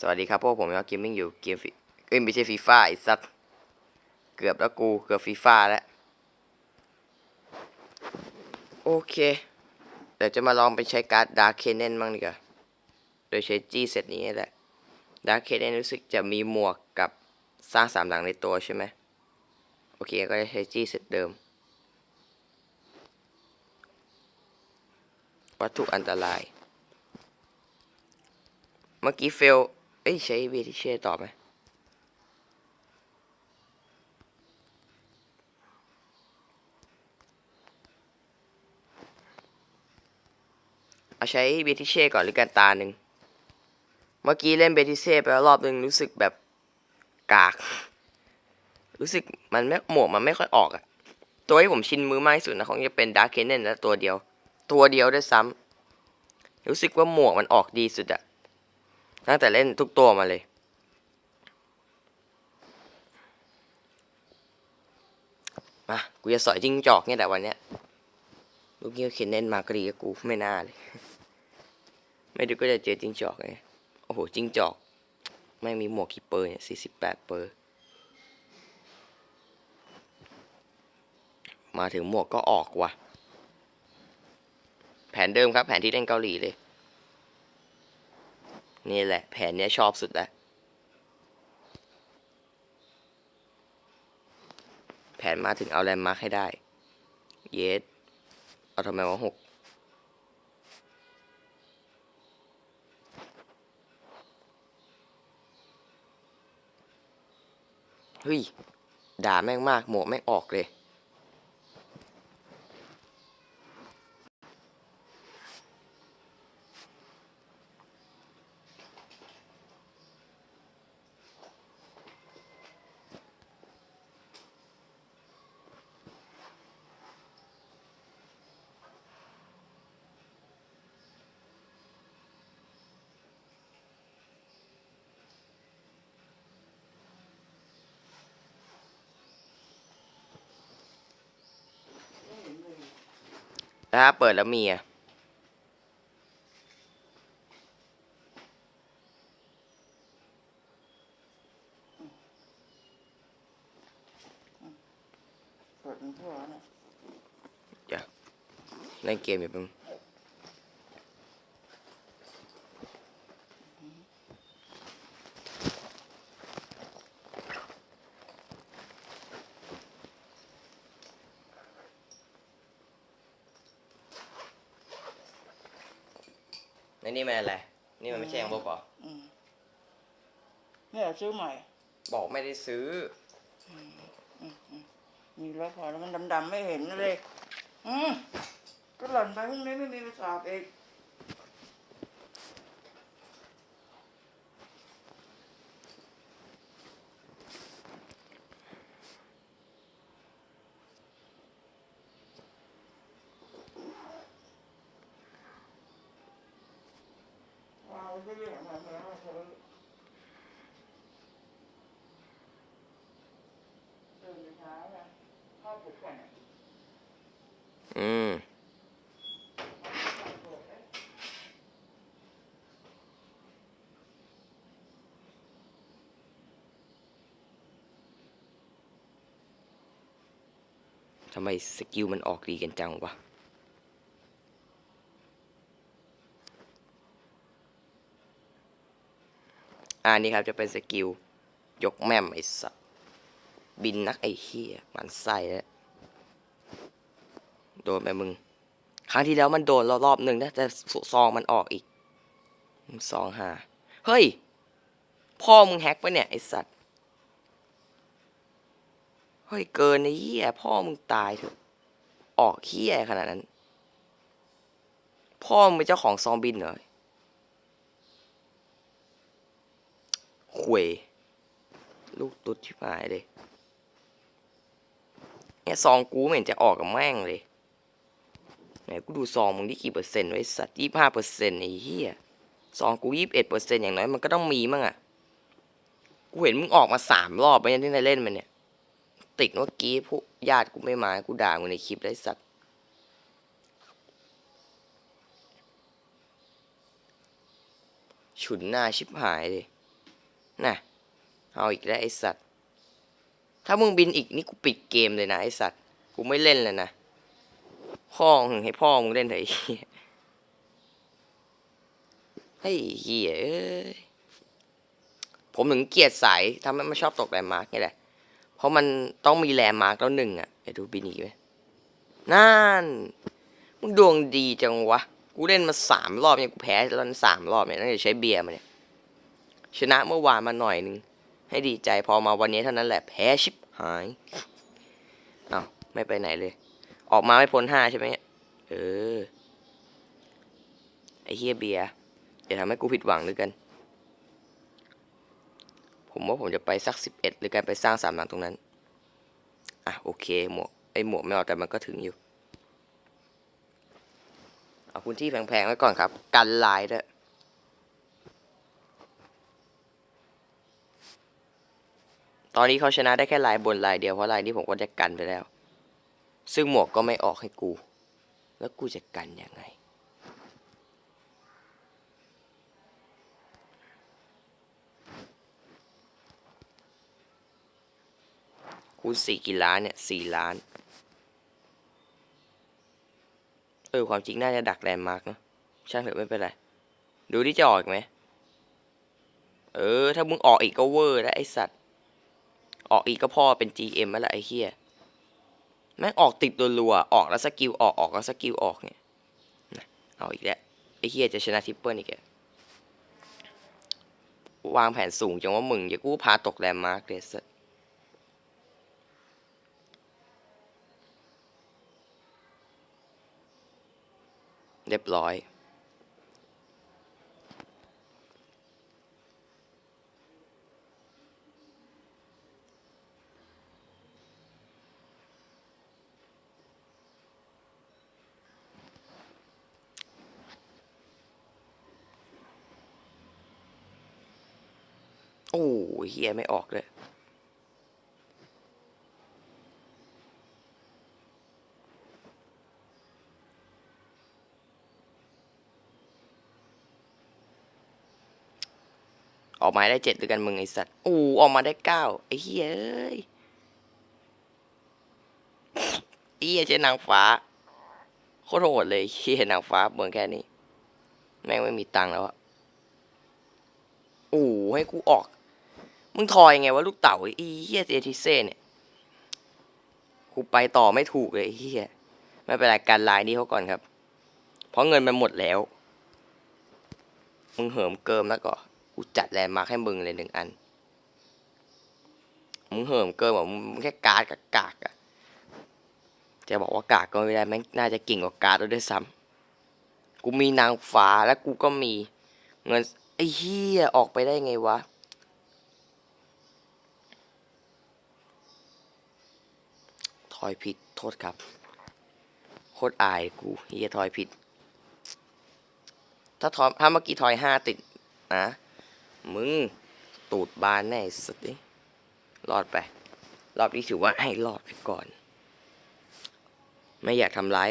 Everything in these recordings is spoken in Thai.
สวัสดีครับพวกผมก็เกมมิ่งอยู่เกมฟิเอ้ยไม่ใช่ฟีฟ่าไอ้สัตว์เกือบแล้วกูเกือบฟีฟ่าแล้วโอเคเดี๋ยวจะมาลองไปใช้การ์ดดาร์คเคนเนนบ้างดีกว่าโดยใช้จี้เซตนี้แหละดาร์คเคนเนนรู้สึกจะมีหมวกกับสร้างสามหลังในตัวใช่ไหมโอเคก็จะใช้จี้เซตเดิม วัตถุอันตราย เมื่อกี้เฟล เอ้ยใช้เวทิเช่ต่อไหมเอาใช้เบทิเช่ก่อนหรือกันตาหนึ่งเมื่อกี้เล่นเบทิเช่ไปแล้วรอบหนึ่งรู้สึกแบบกาก รู้สึกมันไม่หมวกมันไม่ค่อยออกอะตัวที่ผมชินมือมากที่สุดนะคงจะเป็นดาร์คเคนเนนและตัวเดียว ตัวเดียวด้วยซ้ำรู้สึกว่าหมวกมันออกดีสุดอะ ตั้งแต่เล่นทุกตัวมาเลย มา กูจะสอยจิ้งจอกเนี่ยแต่วันเนี้ยลูกเงี้ยเขียนเน้นมาก็ดีกับกูไม่น่าเลย ไม่ดูก็จะเจอจิ้งจอกไง โอ้โห จิ้งจอก ไม่มีหมวกกี่เปอร์เนี่ยสี่สิบแปดเปอร์ มาถึงหมวกก็ออกว่ะ แผนเดิมครับ แผนที่เล่นเกาหลีเลย นี่แหละ แผนเนี้ยชอบสุดแล้ว แผนมาถึงเอาแลนด์มาร์คให้ได้ เยส เอาทำไมวะหกเฮ้ย ด่าแม่งมาก หมวกแม่งออกเลย ถ้าเปิดแล้วมีอะเปิดมันทั่วนะเล่นเกมอยู่เป็น ในนี่มันอะไร นี่มันไม่ใช่ยังบกเหรออืมเนี่ยซื้อใหม่ บอกไม่ได้ซื้อมีแล้วพอแล้วมันดำๆไม่เห็นเลย อืมก็หล่นไปพรุ่งนี้ไม่มีไปสอบอีกว้าวไม่ได้ของมันแล้วเธอตื่นเช้านะข้าวปลุกก่อนอะ อืม ทำไมสกิลมันออกดีกันจังวะอ่านี่ครับจะเป็นสกิล ยกแม่มไอ้สัสบินนักไอ้เฮียมันไส้แล้ว โดนไปมึง ครั้งที่แล้วมันโดนเรารอบหนึ่งนะแต่ซองมันออกอีกซองหา เฮ้ย พ่อมึงแฮกปะเนี่ย ไอสัตว์ เฮ้ยเกินไอ้เหี้ยพ่อมึงตายเถอะ ออกเหี้ยขนาดนั้น พ่อมึงเป็นเจ้าของซองบินเหรอขวยลูกตุ๊ดชิบหายเลยเนี่ยซองกูเห็นจะออกกับแม่งเลย ไหนกูดูซองมึงที่กี่เปอร์เซ็นต์ไว้สัตว์ยี่ห้าเปอร์เซ็นต์ไอ้เหี้ยซองกูยี่สิบเอ็ดเปอร์เซ็นต์อย่างน้อยมันก็ต้องมีมั้งอะ กูเห็นมึงออกมาสามรอบไปยังที่นายเล่นมันเนี่ย ติดเมื่อกี้ผู้ญาติกูไม่มา กูด่ามึงในคลิปได้สัตว์ ฉุนหน้าชิบหายเลย น่ะ เอาอีกแล้วไอสัตว์ ถ้ามึงบินอีกนี่กูปิดเกมเลยนะไอสัตว์ กูไม่เล่นเลยนะ พ่อมึงให้พ่อมึงเล่นเถอะไอ้เหี้ยไอ้เหี้ยเอ้ยผมถึงเกลียดสายทำให้ไม่ชอบตกแลนด์มาร์กนี่แหละ ราะมันต้องมีแลนด์มาร์กแล้วหนึ่งอะไปดูบินอีกไหมนั่นมึงดวงดีจังวะ กูเล่นมาสามรอบเนี่ยกูแพ้แล้วสามรอบเนี่ยน่าจะใช้เบียร์มาเนี่ยชนะเมื่อวานมาหน่อยนึง ให้ดีใจพอมาวันนี้เท่านั้นแหละแพ้ชิบหายเอาไม่ไปไหนเลย ออกมาไม่พ้นห้าใช่ไหมเนี่ยเออไอเฮียเบียร์อย่าทำให้กูผิดหวังด้วยกัน ผมว่าผมจะไปสักสิบเอ็ดหรือการไปสร้างสามหลังตรงนั้น อะโอเคหมวกไอหมวกไม่เอาแต่มันก็ถึงอยู่ เอาพื้นที่แพงๆไว้ก่อนครับ กันลายด้วยตอนนี้เขาชนะได้แค่ลายบนลายเดียวเพราะลายนี้ผมก็จะกันไปแล้ว ซึ่งหมวกก็ไม่ออกให้กู แล้วกูจะกันยังไง คูณสี่กี่ล้านเนี่ยสี่ล้าน เออ ความจริงน่าจะดักแลนด์มาร์กเนอะช่างเถอะไม่เป็นไร ดูที่จะออกไหม เออ ถ้ามึงออกอีกก็เวอร์แล้วไอสัตว์ ออกอีกก็พ่อเป็น GM แล้วไอ้เหี้ยแม่งออกติดตัวรัวๆออกแล้วสกิลออกออกแล้วสกิลออกเนี่ยเอาอีกแล้วไอ้เหี้ยจะชนะทิปเปิลอีกแกวางแผนสูงจังว่ามึงอย่ากู้พาตกแลนด์มาร์กเดสเรียบร้อย โอ้เฮียไม่ออกเลย ออกมาได้เจ็ดด้วยกันมึงไอสัตว์โอ้ออกมาได้เก้าไอ้เฮียเอ้ยไอ้เฮียเจนางฟ้าโคตรโหดเลยเฮียนางฟ้าเมืองแค่นี้ แม่งไม่มีตังค์แล้วอะโอ้ให้กูออก มึงทอยไงวะลูกเต่าไอ้เฮียเอทิเซ่เนี่ยกูไปต่อไม่ถูกเลยเฮียไม่เป็นไรการไลน์นี้เขาก่อนครับ เพราะเงินมันหมดแล้ว มึงเหิมเกิมแล้วก็ กูจัดแลนด์มาร์คให้มึงเลยหนึ่งอัน มึงเหิมเกิมแบบมึงแค่การ์ดกับกากอะจะบอกว่ากากก็ไม่ได้แม่งน่าจะเก่งกว่าการ์ดด้วยซ้ำกูมีนางฟ้าและกูก็มีเงินไอ้เฮียออกไปได้ไงวะทอยผิดโทษครับ โคตรอายกูเฮียทอยผิด ถ้าทอยถ้าเมื่อกี้ทอยห้าติดนะ มึง ตูดบานแน่สุดดิรอดไป รอบนี้ถือว่าให้รอดไปก่อน ไม่อยากทำร้าย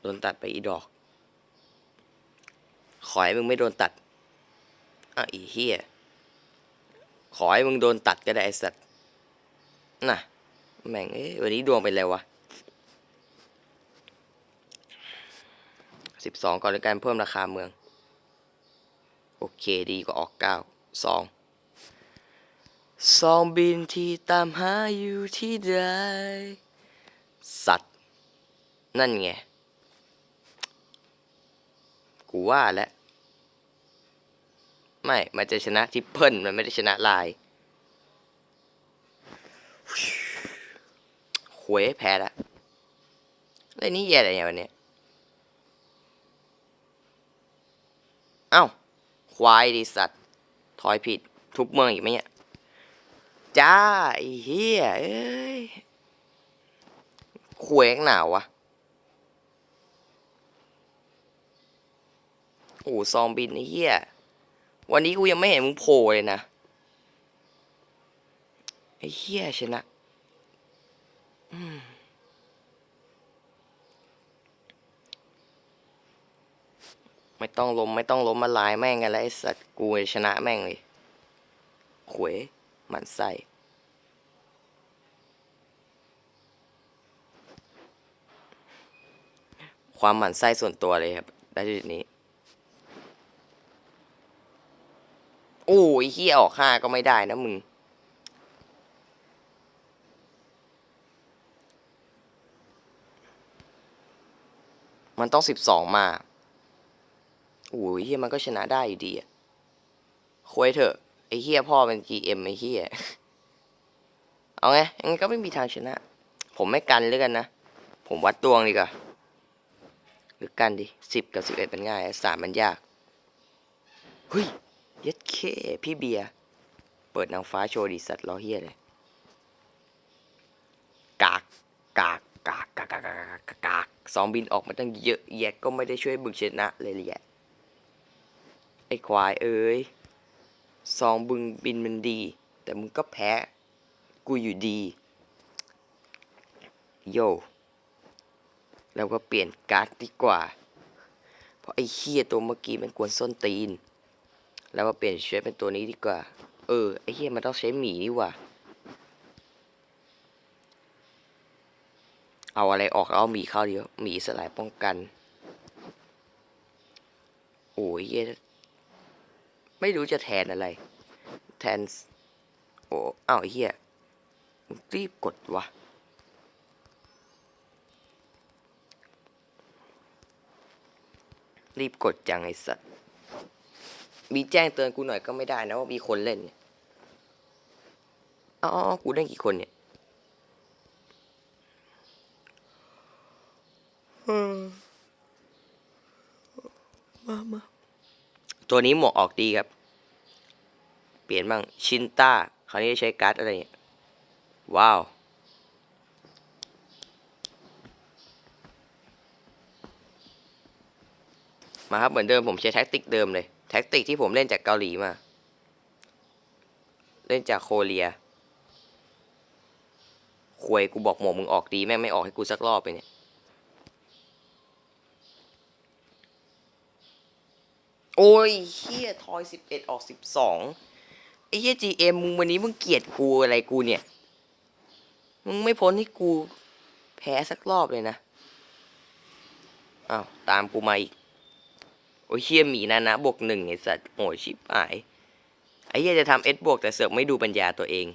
โดนตัดไปอีดอก ขอให้มึงไม่โดนตัดอะอีเฮียขอให้มึงโดนตัดก็ได้ไอสัตว์น่ะ แม่งเอ้วันนี้ดวงเป็นไรวะสิบสองก่อนด้วยการเพิ่มราคาเมือง โอเคดีกว่าออกเก้าสองสองบินที่ตามหาอยู่ที่ใดสัตว์ นั่นไง กูว่าแล้ว ไม่ มันจะชนะทิปเปิลมันไม่ได้ชนะลายหวยแพ้ละเล่นนี้แย่อะไรเนี่ยวันเนี้ยเอ้า ควายดิสัตว์ทอยผิดทุบเมืองอีกไหมเนี่ยจ้าไอ้เฮียเอ้ยคว้งหนาววะโอ้ซองบินไอ้เหี้ยวันนี้กูยังไม่เห็นมึงโผล่เลยนะไอ้เหี้ยชนะอืม ไม่ต้องล้มไม่ต้องล้มมาลายแม่งกันแล้วไอ้สัตว์กูชนะแม่งเลยขวยหมันไส้ความหมั่นไส้ส่วนตัวเลยครับได้จุดนี้ โอ้ยเฮียออกห้าก็ไม่ได้นะมึง มันต้องสิบสองมา โอ้ยเฮียมันก็ชนะได้อยู่ดีอะคุยเถอะไอ้เฮียพ่อเป็น GM ไอ้เฮียเอาไงยังไงก็ไม่มีทางชนะ ผมไม่กันเลยกันนะ ผมวัดดวงดีกว่าหรือกันดิสิบกับสิบเอ็ดมันง่ายสามมันยากเฮ้ยย็ดเคพี่เบียร์เปิดนางฟ้าโชว์ดิสัตว์ล้อเฮียเลยกากกากกากกากกากกากกากสองบินออกมาตั้งเยอะแยะก็ไม่ได้ช่วยบึงชนะเลยแหละ ไอ้ควายเอ้ยซองบึงบินมันดี แต่มึงก็แพ้ กูอยู่ดี โยเราก็เปลี่ยนการ์ดดีกว่า เพราะไอ้เฮียตัวเมื่อกี้มันกวนส้นตีน แล้วมาเปลี่ยนเชื้อเป็นตัวนี้ดีกว่า เออ ไอ้เฮียมันต้องใช้หมีนี่ว่าเอาอะไรออกแล้วเอาหมีเข้าเดีกว่าหมีสลายป้องกัน โอ้ยเหี้ย ไม่รู้จะแทนอะไร แทน โอ้อ้าวเฮียรีบกดวะรีบกดจังไอ้สัตว์ มีแจ้งเตือนกูหน่อยก็ไม่ได้นะว่ามีคนเล่นเนี่ยอ๋อกูเล่นกี่คนเนี่ยมามา ตัวนี้หมวกออกดีครับ เปลี่ยนบ้าง ชินต้า คราวนี้ใช้การ์ดอะไรเนี่ยว้าว มาครับเหมือนเดิมผมใช้แท็กติกเดิมเลย แท็กติกที่ผมเล่นจากเกาหลีมา เล่นจากโคเรียควยกูบอกหมวกมึงออกดีแม่งไม่ออกให้กูสักรอบไปเนี่ย โอ้ยเฮียทอยสิบเอ็ดออกสิบสองไอ้เฮียจีเอ็มมึงวันนี้มึงเกลียดกูอะไรกูเนี่ย มึงไม่พ้นที่กูแพ้สักรอบเลยนะ อ้าว ตามกูมาอีก โอ้ยเฮียหมีนะนะบวกหนึ่งไอ้สัตว์โอ้ยชิบหาย ไอ้เฮียจะทำเอสบวกแต่เสือกไม่ดูปัญญาตัวเอง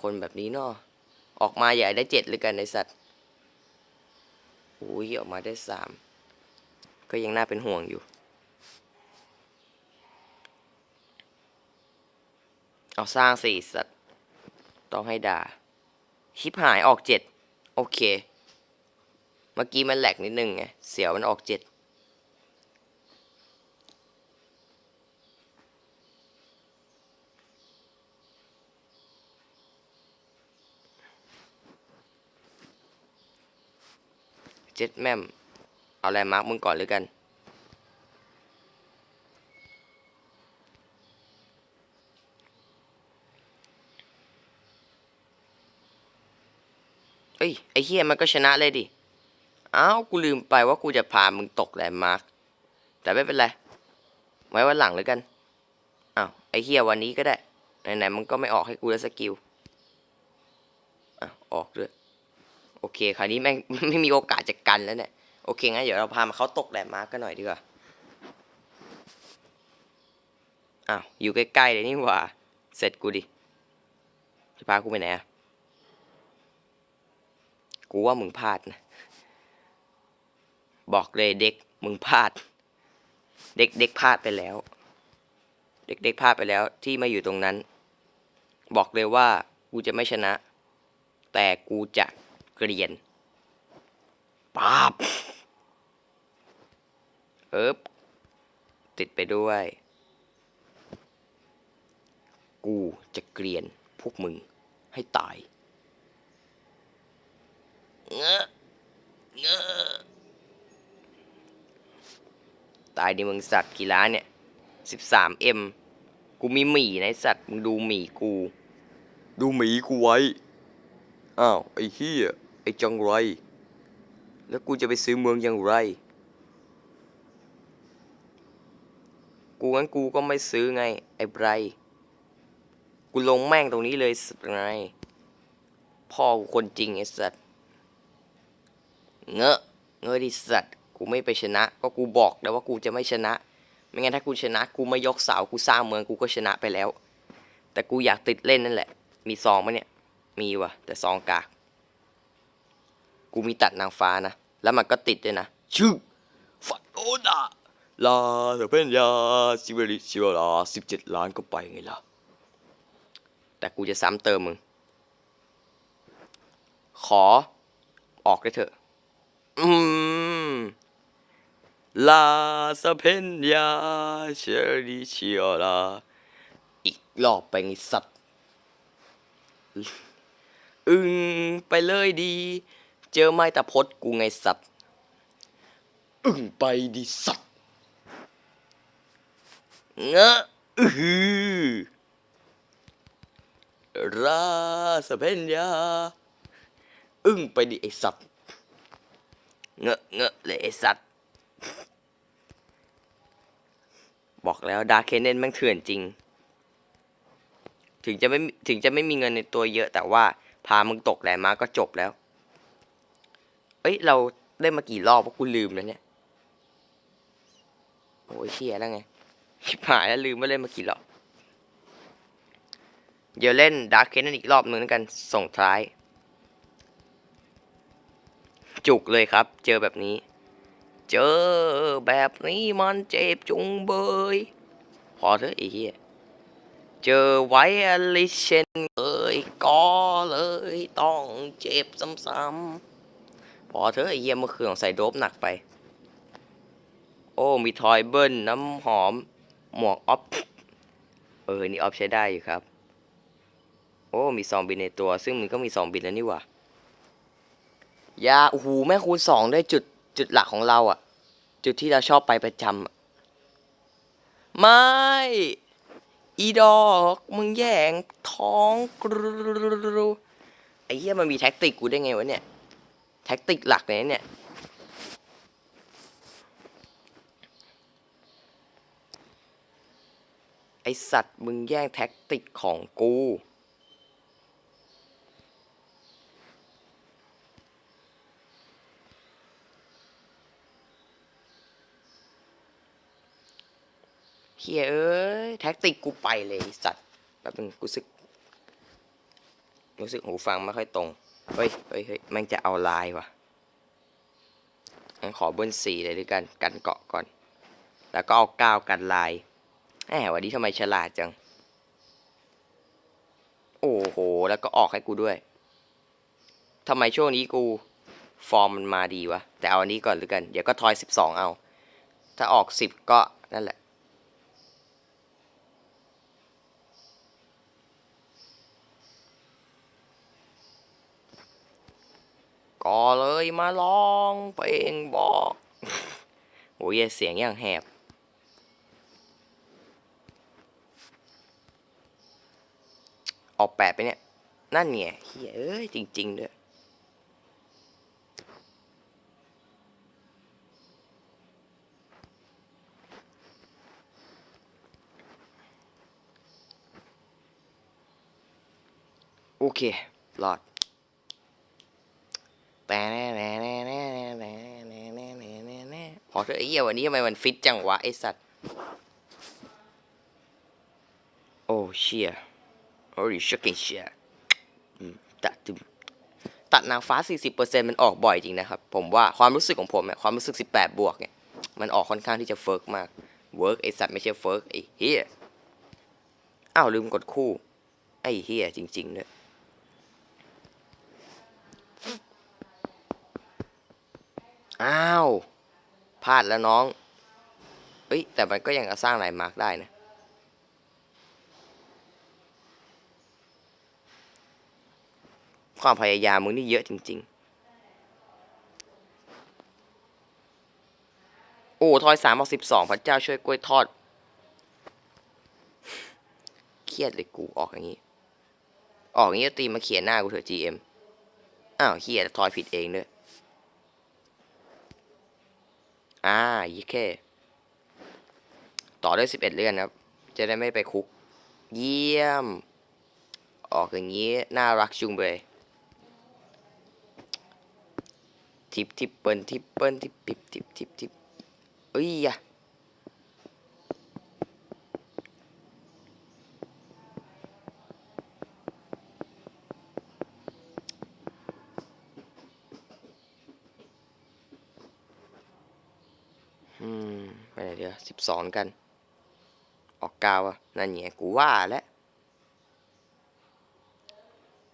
คนแบบนี้เนาะออกมาใหญ่ได้เจ็ดหรือกันไอ้สัตว์โอ้ยออกมาได้สามก็ยังน่าเป็นห่วงอยู่ เอาสร้างสี่สัตว์ ต้องให้ด่าชิบหายออกเจ็ดโอเค เมื่อกี้มันแหลกนิดนึงไง เสียวมันออกเจ็ดเจ็ดแม่ม เอาอะไรมาร์กมึงก่อนหรือกัน เอ้ย ไอ้เฮียมันก็ชนะเลยดิอ้าวกูลืมไปว่ากูจะพามึงตกแลนด์มาร์กแต่ไม่เป็นไร ไว้วันหลังเลยกันอ้าวไอ้เฮียวันนี้ก็ได้ ไหนๆมึงก็ไม่ออกให้กูแล้วสกิลอะออกด้วย โอเค คราวนี้แม่ง ไม่มีโอกาสจะกันแล้วเนี่ย โอเคงั้นเดี๋ยวเราพามาเขาตกแลนด์มาร์กกันหน่อยดีกว่า อ้าว อยู่ใกล้ๆเลยนี่หว่า เสร็จกูดิ จะพากูไปไหนอะ กูว่ามึงพลาดนะ บอกเลยเด็กมึงพลาด เด็กเด็กพลาดไปแล้ว เด็กเด็กพลาดไปแล้ว ที่มาอยู่ตรงนั้น บอกเลยว่ากูจะไม่ชนะ แต่กูจะเกลียนป๊าบเอิบติดไปด้วย กูจะเกลียนพวกมึงให้ตาย เงอะเงอะตายดิมึงสัตว์กี่ล้านเนี่ยสิบสามเอ็มกูมีหมีในะสัตว์มึงดูหมีกู ดูหมีกูไว้ อ้าวไอ้เฮียไอ้จังไร แล้วกูจะไปซื้อเมืองอย่างไร กูงั้นกูก็ไม่ซื้อไง ไอ้ไบรกูลงแม่งตรงนี้เลยสัตว์ไงพ่อกูคนจริงไอ้สัตว์ เงอะเงอะดิสัตว์กูไม่ไปชนะ ก็กูบอกแล้วว่ากูจะไม่ชนะ ไม่งั้นถ้ากูชนะ กูไม่ยกเสากูสร้างเมืองกูก็ชนะไปแล้ว แต่กูอยากติดเล่นนั่นแหละ มีซองปะเนี่ย มีว่ะ แต่ซองกาก กูมีตัดนางฟ้านะ แล้วมันก็ติดด้วยนะชื่ฟัตโอดาลาเถอเพื่อนยาซิเวริชิวลาสิบเจ็ดล้านก็ไปไงล่ะ แต่กูจะซ้ำเติมมึง ขอออกได้เถอะ อืมลาสเพนยาเชอริชิโอลาอีกรอบไปไงสัตว์ อึงไปเลยดี เจอไม้ตะพดกูไงสัตว์ อึงไปดีสัตว์เงอะอือหือราสเพนยา อึ้งไปดิไอสัตว์ เงอะเงอะเลยไอสัตว์บอกแล้วดาร์เคเนนแม่งเถื่อนจริง ถึงจะไม่ถึงจะไม่มีเงินในตัวเยอะ แต่ว่าพามึงตกแหลมมาก็จบแล้ว เอ้ย เราได้มากี่รอบเพรากูลืมแล้วเนี่ย โอ้ยเชี่ยแล้วไงชิบหายแล้วลืมว่าเล่นมากี่รอบ เดี๋ยวเล่นดาร์คเคนอีกรอบหนึ่งแล้วกัน ส่งท้าย จุกเลยครับ เจอแบบนี้ เจอแบบนี้มันเจ็บจุงเบย พอเถอะไอ้เหี้ยเจอไวอลิเชนเอ้ยก็เลยต้องเจ็บซ้ำๆพอเถอะไอ้เหี้ยเมื่อคืนใส่โดบหนักไป โอ้ มีทอยเบิ้ลน้ำหอม หมวกออฟเออ นี่ออฟใช้ได้อยู่ครับ โอ้ มีซองบินในตัว ซึ่งมันก็มีซองบินแล้วนี่หว่า ยาโอ้โหแม่คูณสองได้จุดจุดหลักของเราอะจุดที่เราชอบไปประจำไม่ อีดอก มึงแย่งท้องกรูไอ้เหี้ยมันมีแท็กติกกูได้ไงวะเนี่ย แท็กติกหลักเลยนะเนี่ยไอสัตว์มึงแย่งแท็กติกของกู เฮียเอ้ยแท็กติกกูไปเลยสัตว์แบบนึงกูสึกรู้สึกหูฟังไม่ค่อยตรง เฮ้ยเฮ้ยเฮ้ยมันจะเอาลายว่ะงั้นขอบิ้ลสี่เลยด้วยกัน กันเกาะก่อน แล้วก็เอาเก้ากันลายแหมวันนี้ทำไมฉลาดจัง โอ้โห แล้วก็ออกให้กูด้วย ทำไมช่วงนี้กู ฟอร์มมันมาดีวะ แต่เอาอันนี้ก่อนหรือกัน เดี๋ยวก็ทอยสิบสองเอา ถ้าออกสิบก็นั่นแหละ ก็เลยมาลองเพลงบอกโอ้ยเสียงอย่างแหบออกแปดไปเนี่ย นั่นเนี่ยเฮ้ยเอ้ย จริง ๆ ด้วย โอเค รอด แต่แน่แน่แน่แน่แน่แน่แน่แน่แน่แน่แน่พอเถอะไอ้เหี้ยวันนี้ทำไมมันฟิตจังวะไอสัตว์ โอ้เชียโอ้ยชักเกนเชียอืมตัดตัดนางฟ้า 40%มันออกบ่อยจริงนะครับ ผมว่าความรู้สึกของผมเนี่ยความรู้สึก 18 บวกเนี่ย มันออกค่อนข้างที่จะเฟิร์กมาก เวิร์กไอสัตว์ไม่ใช่เฟิร์กไอเฮียอ้าวลืมกดคู่ ไอเฮียจริงๆด้วย อ้าวพลาดแล้วน้อง เอ้ย แต่มันก็ยังสร้างลายมาร์กได้นะ ความพยายามมึงนี่เยอะจริง ๆ โอ้ทอยสามเอาสิบสองพระเจ้าช่วยกล้วยทอด เครียดเลยกูออกอย่างนี้ ออกอย่างนี้ตีมาเขียนหน้ากูเถอะ GM อ้าวเฮียทอยผิดเองด้วย อ่ายี่แค่ต่อด้วยสิบเอ็ดเลื่อนครับ จะได้ไม่ไปคุก เยี่ยม ออกอย่างนี้ น่ารักจุงเบยทิปทิปเปิลทิปเปิลทิปทิปทิปทิปทิปเอ้ยยะอืม ไปไหนเดียวสิบสองกัน ออกกาวอะนั่นไงกูว่าแล้ว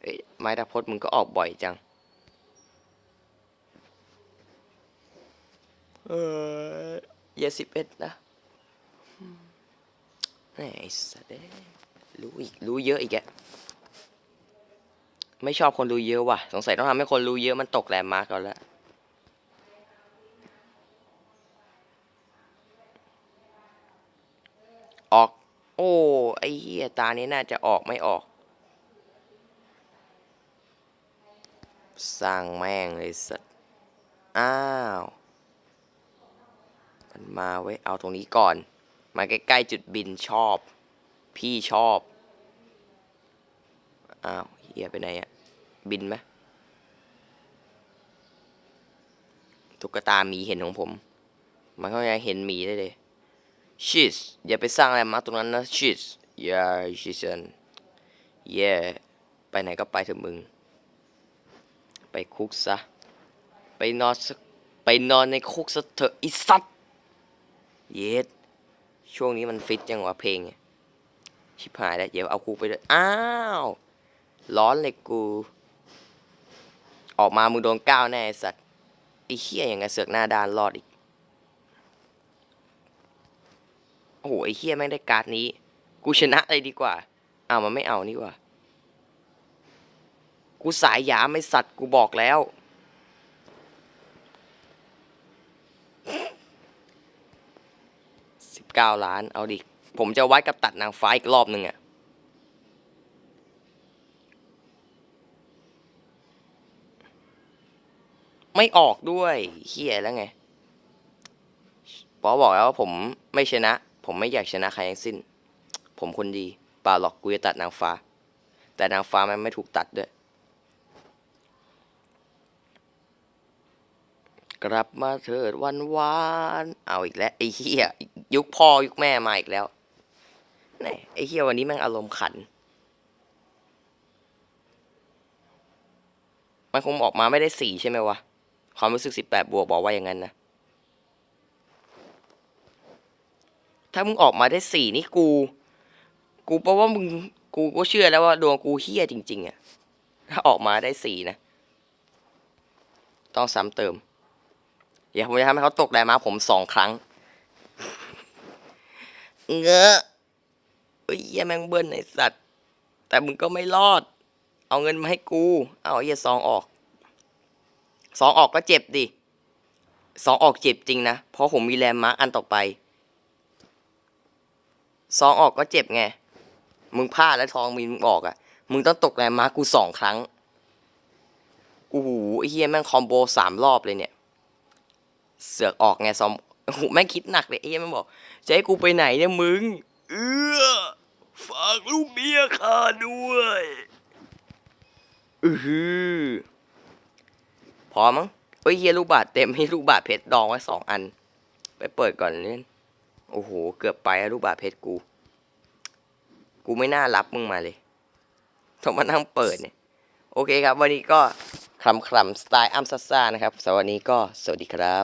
เอ้ยไม้ตะพดมึงก็ออกบ่อยจัง เออเยสิบเอ็ดนะไอ้สัตว์เอ้รู้อีก รู้เยอะอีกแกไม่ชอบคนรู้เยอะว่ะ สงสัยต้องทำให้คนรู้เยอะมันตกแรมมาร์กก่อนละออก โอ้ ไอ้เหี้ ยตานี้น่าจะออกไม่ออก สร้างแม่งเลยสัตว์อ้าว มันมาไว้เอาตรงนี้ก่อน มาใกล้ๆจุดบินชอบ พี่ชอบ อ้าวเฮียไปไหนอะบินไหมตุ๊กตาหมีเห็นของผม มันก็ยังเห็นหมีได้เลยชิสอย่าไปสร้างอะไรมาตรงนั้นนะชิส ยาชิสันเย่ไปไหนก็ไปเถอะมึง ไปคุกซะ ไปนอนไปนอนในคุกซะเถอะไอีสัตเยสช่วงนี้มันฟิตจังวะเพลงเนี่ยชิบหายแล้ว เดี๋ยวเอาคุกไปด้วย อ้าว ร้อนเลยกู ออกมามึงโดนก้าวแน่สัตว์ไอ้เหี้ยอย่างไงเสือกหน้าด้านรอดอีก โอ้โห ไอ้เหี้ยแม่งได้การ์ดนี้ กูชนะเลยดีกว่าอ้าวมันไม่เอานี่ว่า กูสายหยาไม่สัตว์กูบอกแล้ว สิบเก้าล้าน เอาดิ ผมจะวัดกับตัดนางฟ้าอีกรอบหนึ่งอะไม่ออกด้วยเฮียแล้วไงปอบอกแล้วว่าผมไม่ชนะ ผมไม่อยากชนะใครทั้งสิ้น ผมคนดีเปล่าหรอกกูจะตัดนางฟ้า แต่นางฟ้ามันไม่ถูกตัดด้วย กลับมาเถิดวันวานเอาอีกแล้วไอ้เหี้ยยุคพ่อยุคแม่มาอีกแล้วนี่ไอ้เหี้ยวันนี้แม่งอารมณ์ขัน มันคงออกมาไม่ได้สี่ใช่ไหมวะ ความรู้สึกสิบแปดบวกบอกว่าอย่างนั้นนะ ถ้ามึงออกมาได้สี่นี่กู กูเพราะว่ามึงกูก็เชื่อแล้วว่าดวงกูเฮี้ยจริง ๆอะถ้าออกมาได้สี่นะ ต้องซ้ำเติมเดี๋ยวผมจะทำให้เขาตกแรงมาผมสองครั้ง เงอะเอ้ยเหี้ยแมงเบิ้ลไอสัตว์ แต่มึงก็ไม่รอด เอาเงินมาให้กู เอาไอ้เหี้ยซองออกสองออกก็เจ็บดิสองออกเจ็บจริงนะ เพราะผมมีแรมมาร์กอันต่อไปสองออกก็เจ็บไง มึงพลาดแล้วทองมีมึงออกอะ่ะ มึงต้องตกแรมมากูสองครั้งกูหูไอ้เฮียแม่งคอมโบสามรอบเลยเนี่ย เสือกออกไงซอมโอ้โหแม่งคิดหนักเลยไอ้เฮียแม่งบอกจะให้กูไปไหนเนี่ยมึง เออฝากลูกเมียข้าด้วยอือหือพอมั้งเอ้ยเฮียลูกบาทเต็มให้ลูกบาทเพชรดองไว้สองอัน ไปเปิดก่อนเล่น โอ้โห เกือบไปแล้วลูกบาทเพชรกู กูไม่น่ารับมึงมาเลยต้องมานั่งเปิดเนี่ย โอเคครับ วันนี้ก็คลำคลำสไตล์อัมซัซ่านะครับสำหรับวันนี้ก็สวัสดีครับ